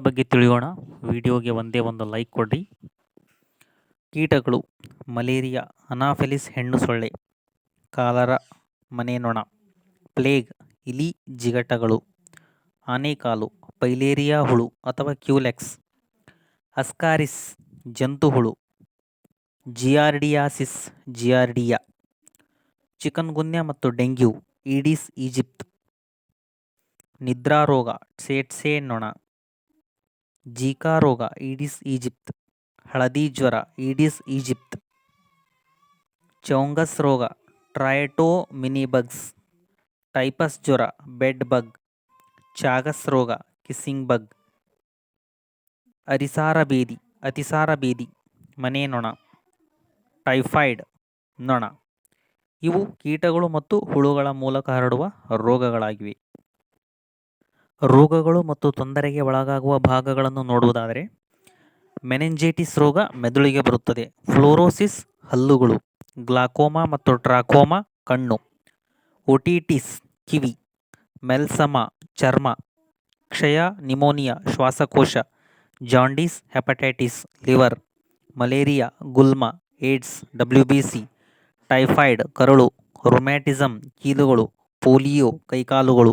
ಬಗ್ಗೆ ತಿಳಿಯೋಣ. ವಿಡಿಯೋಗೆ ಒಂದೇ ಒಂದು ಲೈಕ್ ಕೊಡ್ರಿ. ಕೀಟಗಳು, ಮಲೇರಿಯಾ, ಅನಾಫೆಲಿಸ್ ಹೆಣ್ಣು ಸೊಳ್ಳೆ, ಕಾಲರ ಮನೆನೊಣ ಪ್ಲೇಗ್, ಇಲಿ ಜಿಗಟಗಳು, ಆನೆಕಾಲು, ಪೈಲೇರಿಯಾ ಹುಳು ಅಥವಾ ಕ್ಯೂಲೆಕ್ಸ್, ಅಸ್ಕಾರಿಸ್ ಜಂತು ಹುಳು, ಜಿಯಾರ್ಡಿಯಾಸಿಸ್ ಜಿಯಾರ್ಡಿಯಾ, ಚಿಕನ್ಗುನ್ಯಾ ಮತ್ತು ಡೆಂಗ್ಯೂ, ಈಡಿಸ್ ಈಜಿಪ್ಟ್, ನಿದ್ರಾರೋಗ ಟ್ಸೇಟ್ಸೆ ನೊಣ ಜೀಕಾ ರೋಗ, ಈಡಿಸ್ ಈಜಿಪ್ತ್, ಹಳದಿ ಜ್ವರ, ಈಡಿಸ್ ಈಜಿಪ್ತ್. ಚೌಂಗಸ್ ರೋಗ ಟ್ರಯಟೋ ಮಿನಿಬಗ್ಸ್ ಟೈಪಸ್ ಜ್ವರ, ಬೆಡ್ ಬಗ್, ಚಾಗಸ್ ರೋಗ, ಕಿಸ್ಸಿಂಗ್ ಬಗ್. ಅರಿಸಾರ ಬೇದಿ ಅತಿಸಾರ ಬೇದಿ ಮನೆ ನೊಣ, ಟೈಫಾಯ್ಡ್ ನೊಣ. ಇವು ಕೀಟಗಳು ಮತ್ತು ಹುಳುಗಳ ಮೂಲಕ ಹರಡುವ ರೋಗಗಳಾಗಿವೆ. ರೋಗಗಳು ಮತ್ತು ತೊಂದರೆಗೆ ಒಳಗಾಗುವ ಭಾಗಗಳನ್ನು ನೋಡುವುದಾದರೆ ಮೆನೆಂಜೈಟಿಸ್ ರೋಗ ಮೆದುಳಿಗೆ ಬರುತ್ತದೆ, ಫ್ಲೋರೋಸಿಸ್ ಹಲ್ಲುಗಳು, ಗ್ಲಾಕೋಮಾ ಮತ್ತು ಟ್ರಾಕೋಮಾ ಕಣ್ಣು, ಒಟಿಟಿಸ್ ಕಿವಿ, ಮೆಲ್ಸಮ ಚರ್ಮ, ಕ್ಷಯ, ನಿಮೋನಿಯಾ, ಶ್ವಾಸಕೋಶ, jaundice, hepatitis, liver, malaria, ಗುಲ್ಮ, AIDS, W B C, typhoid, ಕರಳು ರೊಮ್ಯಾಟಿಸಮ್ ಕೀಲುಗಳು, ಪೋಲಿಯೋ, ಕೈಕಾಲುಗಳು.